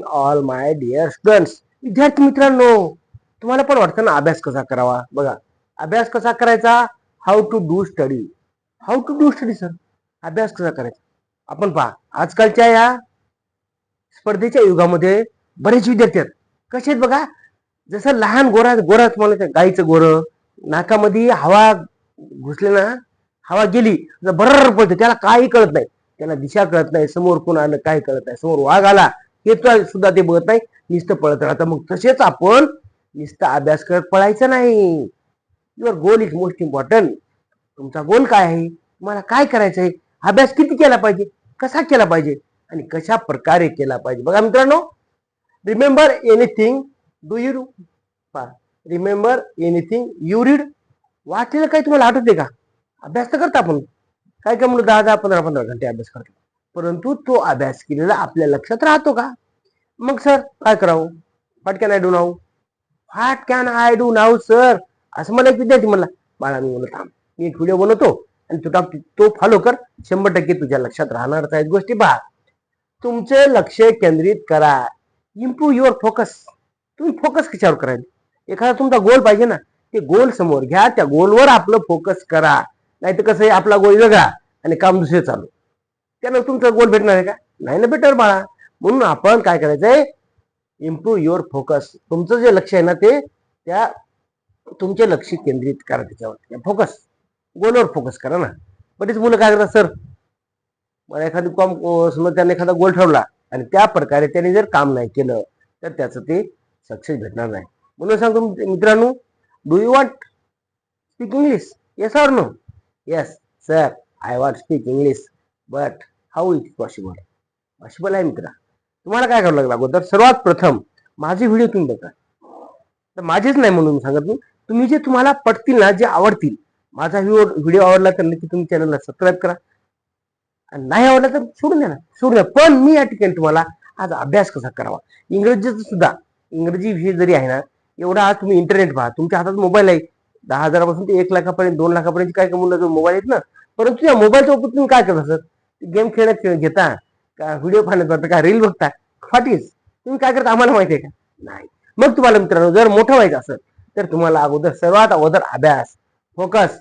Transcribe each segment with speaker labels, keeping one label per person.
Speaker 1: Morning all my dear students विद्यार्थी मित्रांनो तुम्हाला पण वाटतं ना अभ्यास कसा करावा? बघा अभ्यास कसा करायचा? How to do study how to do study sir अभ्यास कसा करायचा? आपण पहा आजकालच्या या स्पर्धेच्या युगामध्ये बरेच विद्यार्थी आहेत. कसे आहेत बघा जसं लहान गोरा गोरा तुम्हाला गाईचं गोरं नाकामध्ये हवा घुसले ना हवा गेली तर बरं पडते त्याला काही कळत नाही. त्याला दिशा कळत नाही समोर कोण आलं काय कळत नाही समोर वाघ आला हे तर सुद्धा ते बघत नाही. नुसतं पळत राहतं. मग तसेच आपण नुसतं अभ्यास करत पळायचं नाही. Your goal is most important तुमचा गोल काय आहे? तुम्हाला काय करायचं आहे अभ्यास किती केला पाहिजे? कसा केला पाहिजे? आणि कशा प्रकारे केला पाहिजे? बघा मित्रांनो remember anything do you remember anything you read वाचलेलं काही तुम्हाला आठवते का? अभ्यास तर करता आपण. काय काय म्हणून दहा दहा पंधरा पंधरा घंटे अभ्यास करतो. परंतु तो अभ्यास केलेला आपल्या लक्षात राहतो का? मग सर काय करावं? What can I do now what can I do now sir असं मला एक विद्यार्थी म्हणला बाळा मी म्हणत मी एक व्हिडिओ बनवतो आणि तू टाक तो फॉलो कर. शंभर टक्के तुझ्या लक्षात राहणार आहेत गोष्टी पहा. तुमचे लक्ष केंद्रित करा. इम्प्रूव्ह युअर फोकस तुम्ही फोकस कशावर करायला एखादा तुमचा गोल पाहिजे ना ते गोल समोर घ्या. त्या गोलवर आपलं फोकस करा. नाही तर कसं आहे आपला गोल वेगळा आणि काम दुसरे चालू. त्यानं तुमचा गोल भेटणार आहे का? नाही ना भेटणार बाळा. म्हणून आपण काय करायचंय? इम्प्रूव्ह युअर फोकस तुमचं जे लक्ष आहे ना ते त्या तुमचे लक्ष केंद्रित करा त्याच्यावर फोकस गोलवर फोकस करा ना. बरीच मुलं काय करतात सर मला एखादी कॉम समजा त्याने एखादा गोल ठरवला आणि त्या प्रकारे त्याने जर काम नाही केलं तर त्याचं ते सक्सेस भेटणार नाही. म्हणून सांगतो मित्रांनो do you want speak English yes or no yes sir I want speak English but how it possible possible आहे मित्रा. तुम्हाला काय करावं लागलं अगोदर? सर्वात प्रथम माझे व्हिडिओ तुम्ही बघा. तर माझेच नाही म्हणून सांगत मी तुम्ही जे तुम्हाला पटतील ना जे आवडतील माझा व्हिडिओ व्हिडिओ आवडला तर नक्की तुम्ही चॅनलला सबस्क्राईब करा. आणि नाही आवडला तर सोडून द्या ना. सोडून द्या. पण मी या ठिकाणी तुम्हाला आज अभ्यास कसा करावा? इंग्रजीचं सुद्धा इंग्रजी विषय जरी आहे ना एवढा आज तुम्ही इंटरनेट पहा. तुमच्या हातात मोबाईल आहे. दहा हजारापासून ते एक लाखापर्यंत दोन लाखापर्यंत काय कमवलं मोबाईल आहेत ना. परंतु या मोबाईलचा उपयोग तुम्ही काय करत सर गेम खेळत खेळ घेता का व्हिडिओ पाहण्यात बघता का रील बघता? व्हॉट इज तुम्ही काय करता आम्हाला माहिती आहे का? नाही. मग तुम्हाला मित्रांनो जर मोठं व्हायचं असेल तर तुम्हाला अगोदर सर्वात अगोदर अभ्यास फोकस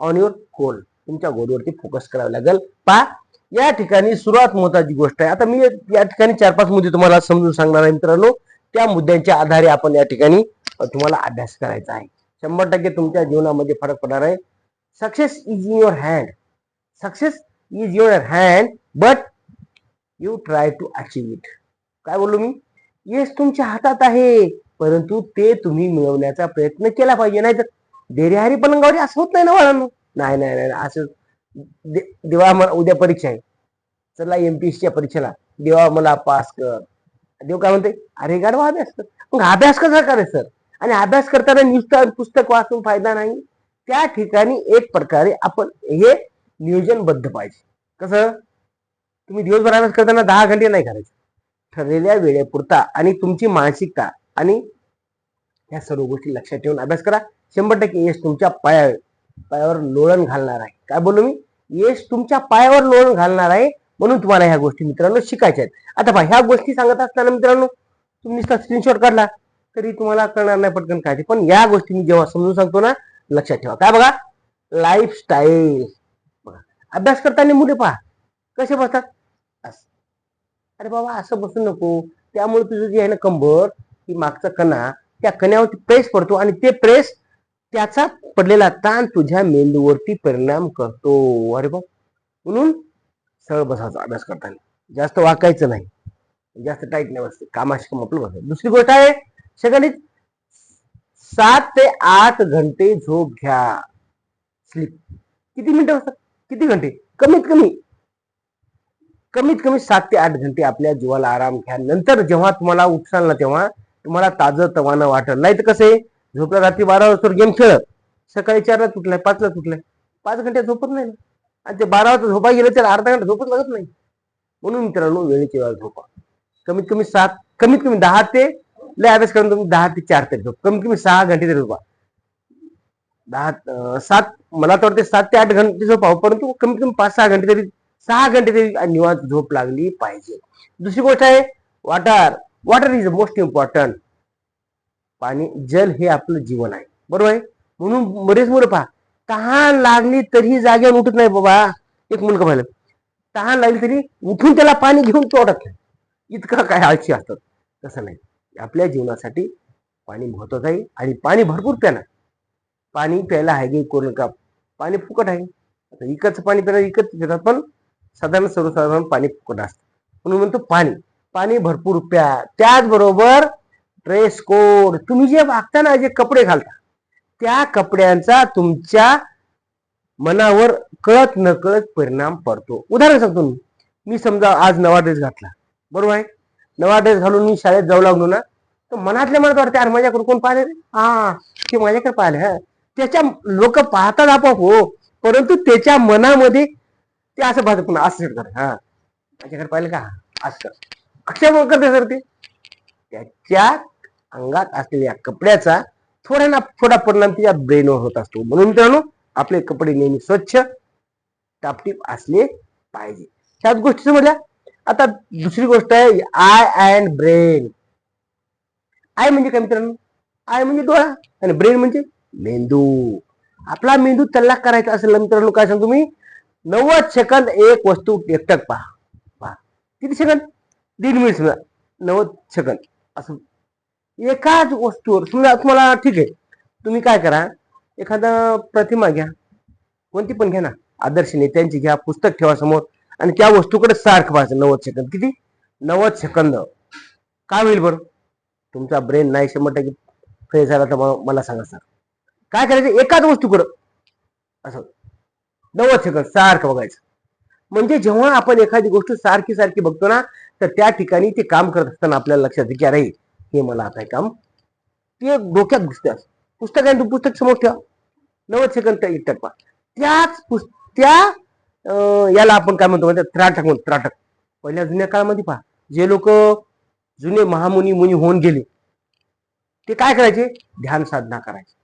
Speaker 1: ऑन युअर गोल तुमच्या गोलवरती फोकस करावं लागेल. पा या ठिकाणी सुरुवात महत्वाची गोष्ट आहे. आता मी या ठिकाणी चार पाच मुद्दे तुम्हाला समजून सांगणार आहे मित्रांनो. त्या मुद्द्यांच्या आधारे आपण या ठिकाणी तुम्हाला अभ्यास करायचा आहे. शंभर टक्के तुमच्या जीवनामध्ये फरक पडणार आहे. Success is in your hand success is your hand but you try to achieve it काय बोललो मी? येस तुमच्या हातात आहे. परंतु ते तुम्ही मिळवण्याचा प्रयत्न केला पाहिजे. नाही तर देरेहारी पलंगावर असं होत नाही ना बाळांनो? नाही नाही नाही असं देवा मला उद्या परीक्षा आहे. चला एमपीएससीच्या परीक्षेला. देवा मला पास कर. देव काय म्हणते अरे गाडवा अभ्यास कर. मग अभ्यास कसा करे सर आणि अभ्यास करताना नुसतं पुस्तक वाचून फायदा नाही. त्या ठिकाणी एक प्रकारे आपण हे नियोजनबद्ध पाहिजे. कसं? तुम्ही दिवसभर अभ्यास करताना दहा घंटे नाही करायचे. ठरलेल्या वेळेपुरता आणि तुमची मानसिकता आणि या सर्व गोष्टी लक्षात ठेवून अभ्यास करा. शंभर टक्के यश तुमच्या पाया पायावर लोळण घालणार आहे. काय बोललो मी? यश तुमच्या पायावर लोळण घालणार आहे म्हणून तुम्हाला ह्या गोष्टी मित्रांनो शिकायच्या आहेत. आता पहा ह्या गोष्टी सांगत असताना मित्रांनो तुम्ही नुसता स्क्रीनशॉट काढला तरी तुम्हाला कळणार नाही पटकन काय ते. पण या गोष्टी मी जेव्हा समजून सांगतो ना लक्षात ठेवा. काय बघा? लाईफस्टाईल अभ्यास करताना मुले पहा. कसे बसतात? अरे बाबा असं बसू नको. त्यामुळे तुझं जे आहे ना कंबर की मागचा कणा त्या कण्यावरती प्रेस पडतो आणि ते प्रेस त्याचा पडलेला ताण तुझ्या मेंदूवरती परिणाम करतो. अरे बाबा म्हणून सरळ बसायचा अभ्यास करताना जास्त वाकायचं नाही. जास्त टाईट नाही बसते. कामाशी काम आपलं बसायचं दुसरी गोष्ट आहे सगळ्यांनी सात ते आठ घंटे झोप घ्या. स्लीप. किती मिनिटं बसतात? किती घंटे? कमीत कमी. कमीत कमी सात ते आठ घंटे आपल्या जीवाला आराम घ्या. नंतर जेव्हा तुम्हाला उठसाल ना तेव्हा तुम्हाला ताजं तवानं वाटल. नाही तर कसं? आहे झोपला रात्री बारा वाजता गेम खेळत सकाळी चारला तुटलाय पाचला तुटलाय. पाच घंटे झोपत नाही ना. आणि ते बारा वाजता झोपा गेलं तर अर्धा घंटा झोपत लागत नाही. म्हणून मित्रांनो वेळेची वेळा झोपा. कमीत कमी सात कमीत कमी दहा ते लय अभ्यास करून तुम्ही दहा ते चार तरी झोप. कमीत कमी सहा घंटे तरी झोपा. दहा सात मला तर वाटते सात ते आठ घंटे झोपावं परंतु कमीत कमी पाच सहा घंटे तरी सहा घंटे तरी निवांत झोप लागली पाहिजे. दुसरी गोष्ट आहे water water is most important पाणी जल हे आपलं जीवन आहे. बरोबर आहे? म्हणून बरेच मुलं पहा तहान लागली तरी जागेवर उठत नाही बाबा. एक मुलगा पाहिलं तहान लागली तरी उठून त्याला पाणी घेऊन तो उठत नाही. इतकं काय आळशी असतात. तसं नाही. आपल्या जीवनासाठी पाणी महत्वाचं आहे आणि पाणी भरपूर प्याना पाणी प्यायला आहे की करू नका पाणी फुकट आहे. आता इकडचं पाणी प्यायला इकत देतात पण साधारण सर्वसाधारण पाणी फुकट असतं. म्हणून म्हणतो पाणी. पाणी भरपूर प्या. त्याचबरोबर ड्रेस कोड तुम्ही जे वागताना जे कपडे घालता त्या कपड्यांचा तुमच्या मनावर कळत नकळत परिणाम पडतो. उदाहरण सांगतो मी. मी समजा आज नवा ड्रेस घातला. बरोबर आहे? नवा ड्रेस घालून मी शाळेत जाऊ लागलो ना तर मनातल्या मनात वाटते अरे माझ्याकडे कोण पाहिले रे? हा ते माझ्याकडे पाहिले हा. त्याच्या लोक पाहतात आपोआप हो. परंतु त्याच्या मनामध्ये ते असं पाहतात पुन्हा असं कर हा. त्याच्याकडे पाहिलं का? असं. अक्षय करते सर ते. त्याच्या अंगात असलेल्या कपड्याचा थोडा ना थोडा परिणाम तिच्या ब्रेनवर होत असतो. म्हणून मित्रांनो आपले कपडे नेहमी स्वच्छ टापटीप असले पाहिजे. त्याच गोष्टी समजल्या? आता दुसरी गोष्ट आहे आय अँड ब्रेन आय म्हणजे काय मित्रांनो? आय म्हणजे डोळा आणि ब्रेन म्हणजे मेंदू. आपला मेंदू तल्लाक करायचा असेल मित्रांनो काय सांगतो मी? नव्वद सेकंद एक वस्तू एकटक पहा. पहा. किती सेकंद? दीड मिनिट समजा. नव्वद सेकंद. असं. एकाच वस्तूवर समजा तुम्हाला ठीक आहे. तुम्ही काय करा? एखादा प्रतिमा घ्या. कोणती पण घ्या ना. आदर्श नेत्यांची घ्या पुस्तक ठेवा समोर आणि त्या वस्तूकडे सारखं पाहायचं. नव्वद सेकंद. किती? नव्वद सेकंद. काय होईल बरं? तुमचा ब्रेन नाही शंभर टक्के फ्रेश झाला तर मग मला सांगा सर. काय करायचं? एकाच वस्तूकडं. असं. नव्वद सेकंद सारखं बघायचं. म्हणजे जेव्हा आपण एखादी गोष्ट सारखी सारखी बघतो ना तर त्या ठिकाणी ते काम करत असताना आपल्याला लक्षात येते की अरे हे मला आता काम ते डोक्यात घुसते असं. पुस्तक आहे तू पुस्तक समोर ठेवा. नव्वद सेकंद एक टप्पा त्याच पुस्त त्या याला आपण काय म्हणतो म्हणजे त्राटक म्हणतो त्राटक. पहिल्या जुन्या काळामध्ये पहा जे लोक जुने महामुनी मुनी होऊन गेले ते काय करायचे? ध्यान साधना करायचे.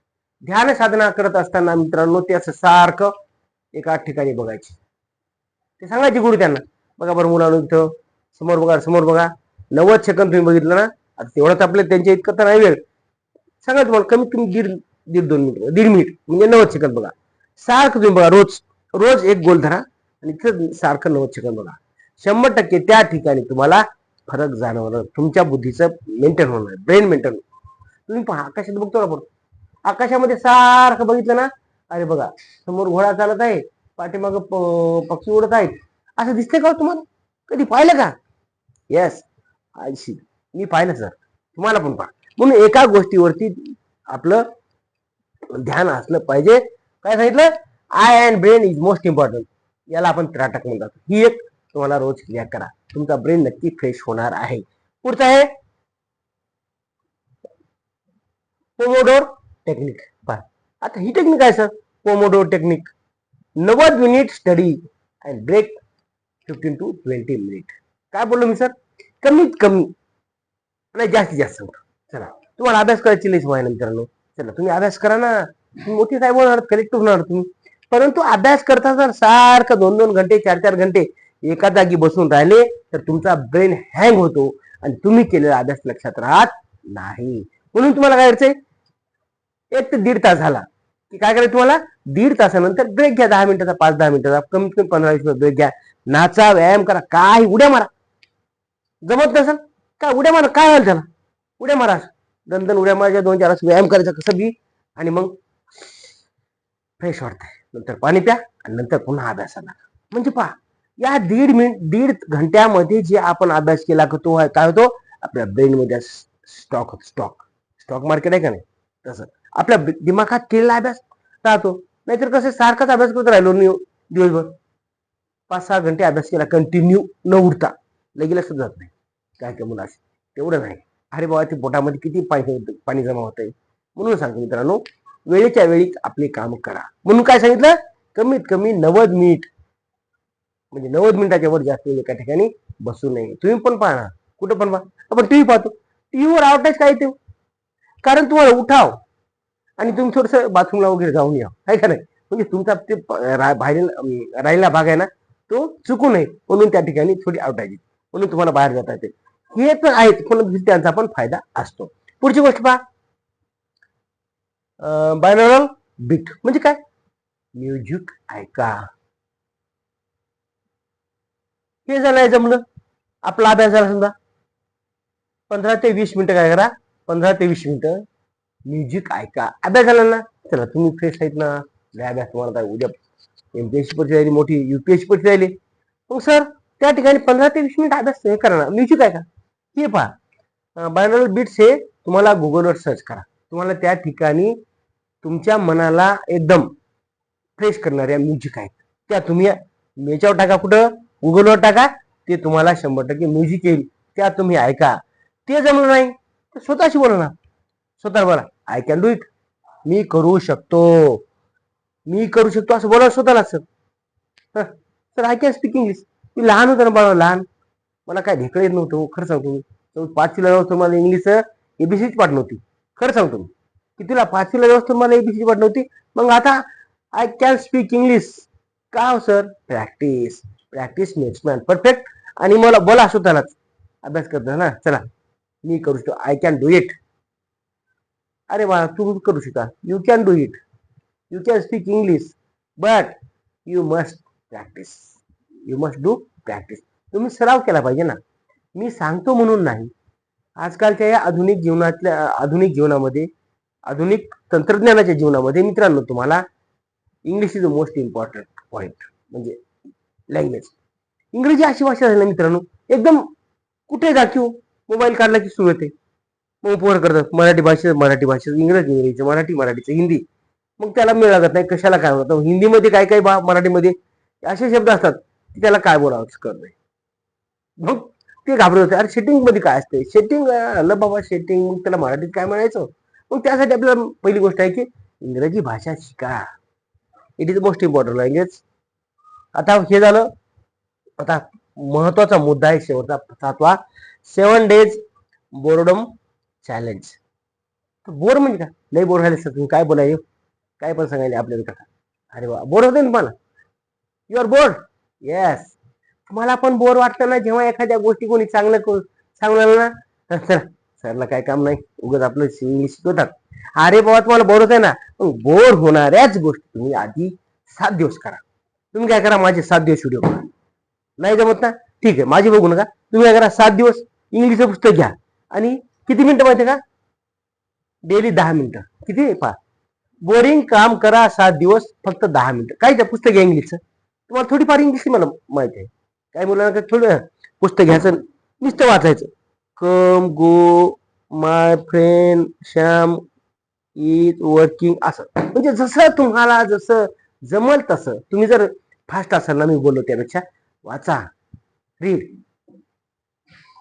Speaker 1: ध्यान साधना करत असताना मित्रांनो ते असं सारखं एका ठिकाणी बघायचे. ते सांगायचे गुरु त्यांना बघा बरं मुलांनो इथं समोर बघा समोर बघा नव्वद सेकंद तुम्ही बघितलं ना आता तेवढंच आपलं त्यांच्या इतकं तर नाही वेळ. सांगा तुम्हाला कमीत कमी दीड दीड दोन मिनिट दीड मिनिट म्हणजे नव्वद सेकंद बघा. सारखं तुम्ही बघा रोज रोज एक गोल धरा आणि तिथं सारखं नव्वद सेकंद बघा. शंभर टक्के त्या ठिकाणी तुम्हाला फरक जाणवणार तुमच्या बुद्धीचं मेंटेन होणार ब्रेन मेंटेन तुम्ही पहा आकाशात बघतो ना आपण आकाशामध्ये सारखं बघितलं ना अरे बघा समोर घोडा चालत आहे पाठीमाग पक्षी उडत आहेत. असं दिसतंय का हो तुम्हाला? कधी पाहिलं का? येस आयशी मी पाहिलं सर तुम्हाला पण पहा. म्हणून एका गोष्टीवरती आपलं ध्यान असलं पाहिजे. काय सांगितलं? Eye and brain is most important याला आपण त्राटक म्हणतात ही एक तुम्हाला रोज क्लिअर करा. तुमचा ब्रेन नक्की फ्रेश होणार आहे. पुढचं आहे. पोमोडोर टेक्निक पहा. आता ही टेक्निक आहे सर पोमोडो टेक्निक नव्वद minute study and break fifteen to twenty minute काय बोललो मी सर कमीत कमी. नाही जास्तीत जास्त सांगतो चला. तुम्हाला अभ्यास करायची लईच वय मित्रांनो. चला तुम्ही अभ्यास करा ना. तुम्ही मोठी साहेब होणार कलेक्टिव्ह होणार तुम्ही. परंतु अभ्यास करता जर सारखं दोन दोन घंटे चार चार घंटे एका जागी बसून राहिले तर तुमचा ब्रेन हँग होतो आणि तुम्ही केलेला अभ्यास लक्षात राहत नाही. म्हणून तुम्हाला काय करायचंय एक ते दीड तास झाला. की काय करायचं तुम्हाला? दीड तासानंतर ब्रेक घ्या दहा मिनिटाचा पाच दहा मिनिटाचा कमीत कमी पंधरा वीस मिनिट ब्रेक घ्या. नाचा व्यायाम करा काय उड्या मारा. जमत नसेल काय उड्या मारा काय व्हायला त्याला उड्या मारा. दन उड्या मारायच्या दोन चार व्यायाम करायचा कसं बी. आणि मग फ्रेश वाटतंय. नंतर पाणी प्या आणि नंतर पुन्हा अभ्यासाला म्हणजे पहा या दीड मिनिट दीड घंट्यामध्ये जे आपण अभ्यास केला तो काय होतो? आपल्या ब्रेनमध्ये स्टॉक होतो स्टॉक स्टॉक मार्केट आहे का नाही? तसं. आपल्या दिमागात केलेला अभ्यास राहतो. नाहीतर कसं सारखाच अभ्यास करत राहिलो मी दिवसभर. पाच सहा घंटे अभ्यास केला कंटिन्यू न उडता लगे लक्षात जात नाही काय काय मुलं असे तेवढं नाही. अरे बाबा ते पोटामध्ये किती पाणी पाणी जमा होत आहे म्हणून सांगतो मित्रांनो वेळेच्या वेळी आपले काम करा. म्हणून काय सांगितलं? कमीत कमी नव्वद मिनिट. म्हणजे नव्वद मिनिटाच्या वर जास्त एका ठिकाणी बसू नये. तुम्ही पण पाहा. ना कुठं पण पहा. आपण टीव्ही पाहतो. टीव्हीवर आवटायच काय ते? कारण तुम्हाला उठाव. आणि तुम्ही थोडस बाथरूमला वगैरे जाऊन या. आहे का नाही? म्हणजे तुमचा ते बाहेर राहिलेला भाग आहे ना तो चुकू नये म्हणून त्या ठिकाणी थोडी आवटायची. म्हणून तुम्हाला बाहेर जाता येते. हे तर आहेत पण त्यांचा पण फायदा असतो. पुढची गोष्ट पहा. बायनॉरल बीट म्हणजे काय? म्युझिक ऐका. हे झालं जमलं. आपला अभ्यास झाला समजा. पंधरा ते वीस मिनिटं काय करा? पंधरा ते वीस मिनिटं. म्युझिक ऐका अभ्यास झाला ना चला तुम्ही फ्रेश आहेत ना अभ्यास तुम्हाला काय उद्या एमपीएससी परीक्षा राहिली मोठी युपीएससी परीक्षा राहिली. मग सर त्या ठिकाणी पंधरा ते वीस मिनिट अभ्यास हे करा ना. म्युझिक ऐका हे पहा. बायनल बीट्स हे तुम्हाला गुगलवर सर्च करा. तुम्हाला त्या ठिकाणी तुमच्या मनाला एकदम फ्रेश करणाऱ्या म्युझिक आहेत. त्या तुम्ही याच्यावर टाका कुठं? गुगलवर टाका. ते तुम्हाला शंभर टक्के म्युझिक येईल. त्या तुम्ही ऐका. ते जमलं नाही तर स्वतःशी बोला ना. स्वतः बोला. आय कॅन डू इट मी करू शकतो. मी करू शकतो असं बोला स्वतःला sir. Sir I can speak English मी लहान होतो ना बाळा लहान. मला काय ढेकळ येत नव्हतं खरं सांगतो मी. चौ- पाचवीला जाऊ मला इंग्लिश एबीसीच पाठ नव्हती. खरं सांगतो मी. कितीला? पाचवीला जाऊ मला एबीसीची पाठ नव्हती. मग आता आय कॅन स्पीक इंग्लिश का हो sir? Practice practice makes man perfect आणि मला बोला स्वतःलाच. अभ्यास करतो ना चला. मी करू शकतो. आय कॅन डू इट अरे वा तू करू शकता. You can do it you can speak English but you must practice you must do practice तुम्ही सराव केला पाहिजे ना. मी सांगतो म्हणून नाही. आजकालच्या या आधुनिक जीवनातल्या आधुनिक जीवनामध्ये आधुनिक तंत्रज्ञानाच्या जीवनामध्ये मित्रांनो तुम्हाला English is the most important point म्हणजे लँग्वेज इंग्रजी अशी भाषा झाली मित्रांनो एकदम कुठे जा मोबाईल काढला की सुरू होते. मग पोर करतात मराठी भाषेत मराठी भाषेत इंग्रजी इंग्रजीचं मराठी मराठीचं हिंदी. मग त्याला मिळ लागत नाही कशाला काय होतं हिंदीमध्ये काय काय बा मराठीमध्ये? असे शब्द असतात की त्याला काय बोलावं करत नाही. मग ते घाबरत होते. अरे सेटिंगमध्ये काय असते सेटिंग आलं बाबा सेटिंग मग त्याला मराठीत काय म्हणायचं? मग त्यासाठी आपल्याला पहिली गोष्ट आहे की इंग्रजी भाषा शिका. It is most important language आता हे झालं. आता महत्त्वाचा मुद्दा आहे शेवटचा सातवा seven days boredom challenge bore म्हणजे का? लई बोर झाले सर तुम्ही काय बोलाय काय पण सांगायले आपल्याला कथा. अरे वा बोर होते ना तुम्हाला? यू आर बोर येस तुम्हाला पण बोर वाटतं ना जेव्हा एखाद्या गोष्टी कोणी चांगलं को- सांगणार ना तर सरला काय काम नाही. उगाच आपलं इंग्लिश शिकवतात अरे बाबा तुम्हाला बोर होत आहे ना बोर होणाऱ्याच गोष्टी तुम्ही आधी सात दिवस करा. तुम्ही काय करा माझे सात दिवस व्हिडिओ करा नाही जमत ना? ठीक आहे माझी बघू नका. तुम्ही काय करा सात दिवस इंग्लिशचं पुस्तक घ्या. आणि किती मिनिटं माहिती आहे का? डेली दहा मिनिटं. किती? पहा. बोरिंग काम करा सात दिवस फक्त दहा मिनिटं. काय त्या पुस्तक घ्या इंग्लिशचं तुम्हाला थोडीफार इंग्लिश मला माहिती आहे. काय मुलांना थोडं पुस्तक घ्यायचं नुसतं वाचायचं. Come go my friend Shyam is working असं. म्हणजे जसं तुम्हाला जसं जमल तसं. तुम्ही जर फास्ट असाल ना मी बोललो त्यापेक्षा वाचा. रीड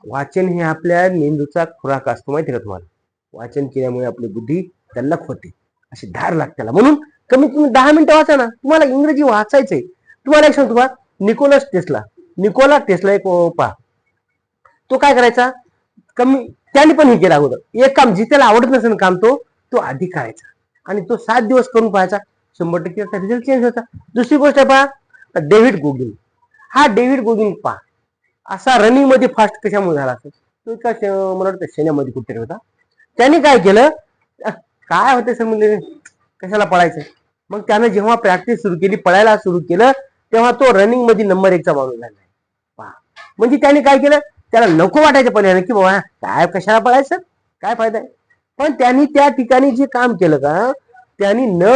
Speaker 1: वाचन हे आपल्या मेंदूचा खुराक असतो माहिती का तुम्हाला? वाचन केल्यामुळे आपली बुद्धी त्याला होते अशी धार लागते त्याला. म्हणून कमीत कमी दहा मिनिटं वाचा ना. तुम्हाला इंग्रजी वाचायचंय. तुम्हाला एक सांगतो का निकोलस टेस्ला. निकोला टेस्ला एक पहा तो काय करायचा? कमी त्याने पण हे केलं अगोदर. एक काम जिथेला आवडत नसेल काम तो तो आधी करायचा. आणि तो सात दिवस करून पाहायचा. शंभर टक्के रिझल्ट चेंज होता. दुसरी गोष्ट आहे पहा डेव्हिड गोगिन. हा डेव्हिड गोगिन पहा. असा रनिंगमध्ये फास्ट कशामुळे झाला असेल? तो एका मला वाटतं सैन्यामध्ये कुठेतरी होता. त्याने काय केलं? काय होते सर म्हणजे? कशाला पळायचं? मग त्यानं जेव्हा प्रॅक्टिस सुरू केली पळायला सुरू केलं तेव्हा तो रनिंगमध्ये नंबर एकचा माणूस झाला म्हणजे त्याने काय केलं? त्याला नको वाटायचं पण की बाबा काय कशाला पळायचं? काय फायदा आहे? पण त्यांनी त्या ठिकाणी जे काम केलं का त्यांनी न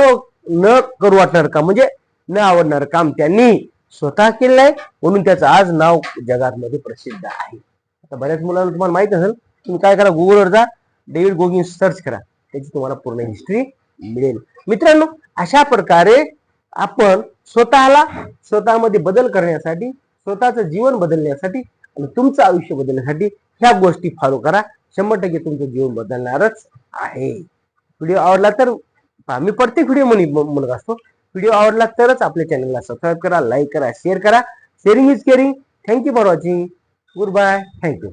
Speaker 1: न करू वाटणार काम म्हणजे न आवडणार काम त्यांनी. स्वतः केलेलं आहे म्हणून त्याचं आज नाव जगात मध्ये प्रसिद्ध आहे. आता बऱ्याच मुलांना तुम्हाला माहीत असेल तुम्ही काय करा गुगलवर जा डेव्हिड गोगिन सर्च करा. त्याची तुम्हाला पूर्ण हिस्ट्री मिळेल. मित्रांनो अशा प्रकारे आपण स्वतःला स्वतःमध्ये बदल करण्यासाठी स्वतःचं जीवन बदलण्यासाठी आणि तुमचं आयुष्य बदलण्यासाठी ह्या गोष्टी फॉलो करा. शंभर टक्के तुमचं जीवन बदलणारच आहे. व्हिडिओ आवडला तर मी प्रत्येक व्हिडिओ म्हणत असतो. व्हिडिओ आवडला तरच आपल्या चॅनलला सबस्क्राईब करा लाईक करा शेअर करा. Sharing is caring thank you for watching good bye thank you